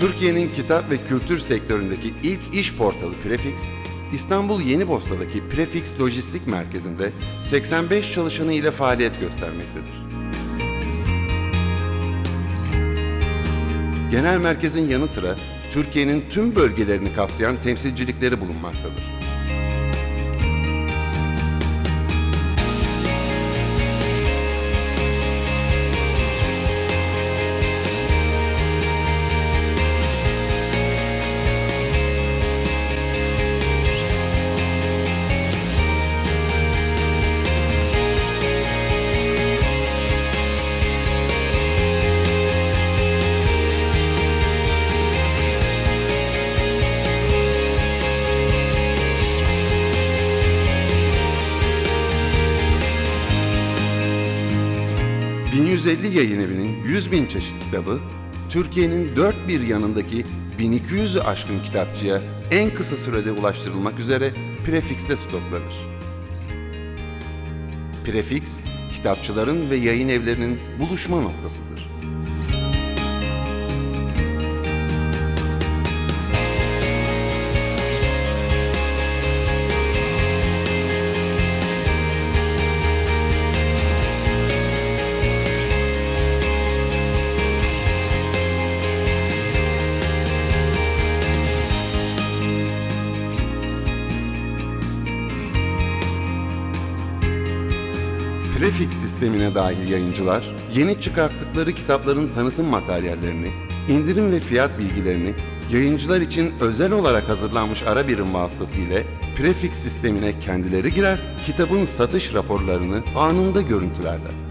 Türkiye'nin kitap ve kültür sektöründeki ilk iş portalı Prefix, İstanbul Yenibosna'daki Prefix Lojistik Merkezi'nde 85 çalışanı ile faaliyet göstermektedir. Genel merkezin yanı sıra Türkiye'nin tüm bölgelerini kapsayan temsilcilikleri bulunmaktadır. ...1150 yayın evinin 100 bin çeşit kitabı... ...Türkiye'nin dört bir yanındaki 1200'ü aşkın kitapçıya... ...en kısa sürede ulaştırılmak üzere Prefix'te stoklanır. Prefix, kitapçıların ve yayın evlerinin buluşma noktasıdır. Prefix sistemine dahil yayıncılar, yeni çıkarttıkları kitapların tanıtım materyallerini, indirim ve fiyat bilgilerini yayıncılar için özel olarak hazırlanmış ara birim vasıtasıyla Prefix sistemine kendileri girer, kitabın satış raporlarını anında görüntülerler.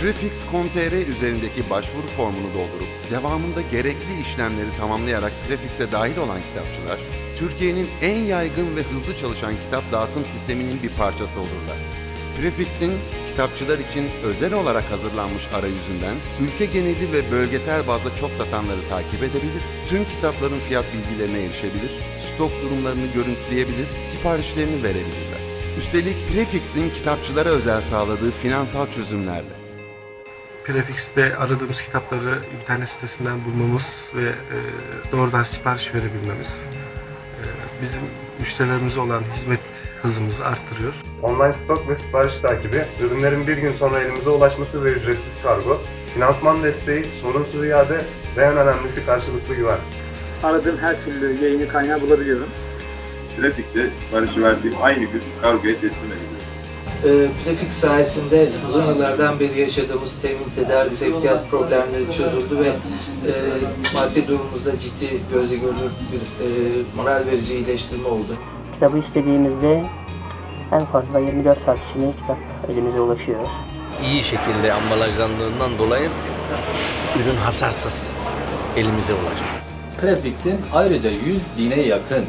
Prefix.com.tr üzerindeki başvuru formunu doldurup devamında gerekli işlemleri tamamlayarak Prefix'e dahil olan kitapçılar, Türkiye'nin en yaygın ve hızlı çalışan kitap dağıtım sisteminin bir parçası olurlar. Prefix'in kitapçılar için özel olarak hazırlanmış arayüzünden ülke geneli ve bölgesel bazda çok satanları takip edebilir, tüm kitapların fiyat bilgilerine erişebilir, stok durumlarını görüntüleyebilir, siparişlerini verebilirler. Üstelik Prefix'in kitapçılara özel sağladığı finansal çözümlerle. Prefix'te aradığımız kitapları internet sitesinden bulmamız ve e, doğrudan sipariş verebilmemiz e, bizim müşterilerimize olan hizmet hızımızı arttırıyor. Online stok ve sipariş takibi, ürünlerin bir gün sonra elimize ulaşması ve ücretsiz kargo, finansman desteği, sorunsuz iade ve en önemlisi karşılıklı güven. aradığım her türlü yayını kaynağı bulabiliyorum. Trafikte siparişi verdiğim aynı gün kargoya teslim ediliyor. E, Prefix sayesinde uzun yıllardan beri yaşadığımız temin, tedarik, sevkiyat problemleri çözüldü ve e, maddi durumumuzda ciddi gözle görülür bir e, moral verici iyileştirme oldu. Kitabı istediğimizde en fazla 24 saat içinde kitap elimize ulaşıyor. iyi şekilde ambalajlandığından dolayı ürün hasarsız elimize ulaşıyor. Prefix'in ayrıca 100 bine yakın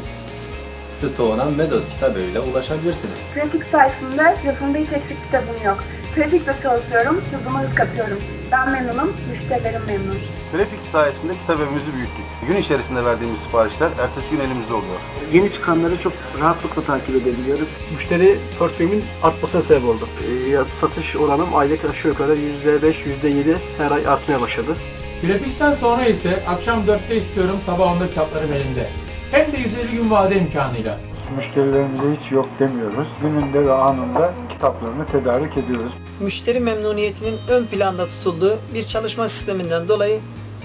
stoğuna Medos kitabıyla ulaşabilirsiniz. Prefix sayesinde yazımda hiç eksik kitabım yok. Prefix'te çalışıyorum, hızıma hız katıyorum. Ben memnunum, müşterilerim memnun. Trafik sayesinde kitap evimizi büyüttük. Gün içerisinde verdiğimiz siparişler ertesi gün elimizde oluyor. Yeni çıkanları çok rahatlıkla takip edebiliyoruz. Müşteri portföyümün artmasına sebep oldu. Ee, satış oranım aylık aşağı yukarı %5, %7 her ay artmaya başladı. Prefix'ten sonra ise akşam 4'te istiyorum, sabah 10'da kitaplarım elimde. Hem de 150 gün vade imkanıyla. Müşterilerimize hiç yok demiyoruz. Gününde ve anında kitaplarını tedarik ediyoruz. Müşteri memnuniyetinin ön planda tutulduğu bir çalışma sisteminden dolayı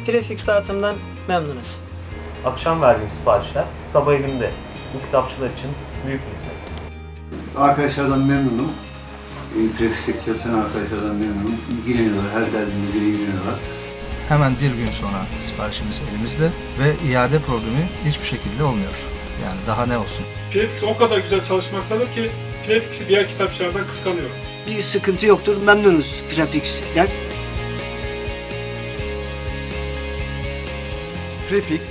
Prefix dağıtımdan memnunuz. Akşam verdiğim siparişler sabah elimde. Bu kitapçılar için büyük bir hizmet. Arkadaşlardan memnunum. E, Prefix çalışan arkadaşlardan memnunum. İlgileniyorlar, her derdimizle ilgileniyorlar. Hemen bir gün sonra siparişimiz elimizde ve iade problemi hiçbir şekilde olmuyor. Yani daha ne olsun. Prefix o kadar güzel çalışmaktadır ki Prefix'i diğer kitapçılardan kıskanıyor. Bir sıkıntı yoktur, memnunuz Prefix'ten. Prefix,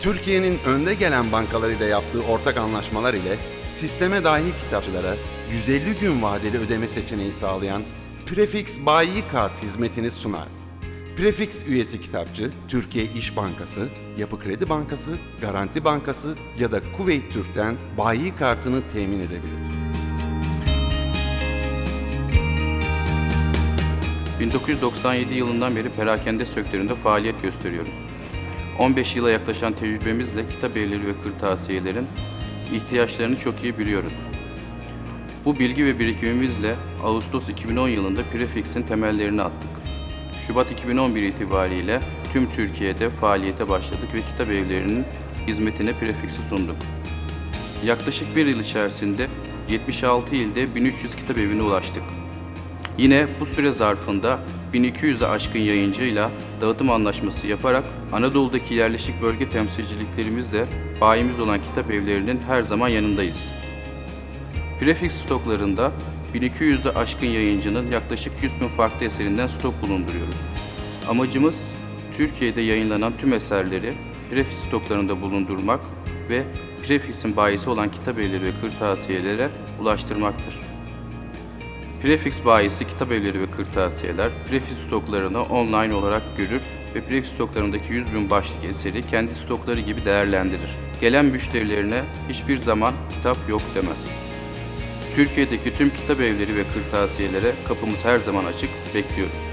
Türkiye'nin önde gelen bankalarıyla yaptığı ortak anlaşmalar ile sisteme dahil kitapçılara 150 gün vadeli ödeme seçeneği sağlayan Prefix Bayi Kart hizmetini sunar. Prefix üyesi kitapçı, Türkiye İş Bankası, Yapı Kredi Bankası, Garanti Bankası ya da Kuveyt Türk'ten bayi kartını temin edebilir. 1997 yılından beri perakende sektöründe faaliyet gösteriyoruz. 15 yıla yaklaşan tecrübemizle kitap evleri ve kırtasiyelerin ihtiyaçlarını çok iyi biliyoruz. Bu bilgi ve birikimimizle Ağustos 2010 yılında Prefix'in temellerini attık. Şubat 2011 itibariyle tüm Türkiye'de faaliyete başladık ve kitap evlerinin hizmetine Prefix'i sunduk. Yaklaşık bir yıl içerisinde 76 ilde 1300 kitap evine ulaştık. Yine bu süre zarfında 1200'e aşkın yayıncıyla dağıtım anlaşması yaparak Anadolu'daki yerleşik bölge temsilciliklerimizle bayimiz olan kitap evlerinin her zaman yanındayız. Prefix stoklarında 1200'e aşkın yayıncının yaklaşık 100 bin farklı eserinden stok bulunduruyoruz. Amacımız Türkiye'de yayınlanan tüm eserleri Prefix stoklarında bulundurmak ve Prefix'in bayisi olan kitap evleri ve kırtasiyelere ulaştırmaktır. Prefix bayisi kitap evleri ve kırtasiyeler Prefix stoklarını online olarak görür ve Prefix stoklarındaki 100 bin başlık eseri kendi stokları gibi değerlendirir. Gelen müşterilerine hiçbir zaman kitap yok demez. Türkiye'deki tüm kitap evleri ve kırtasiyelere kapımız her zaman açık, bekliyoruz.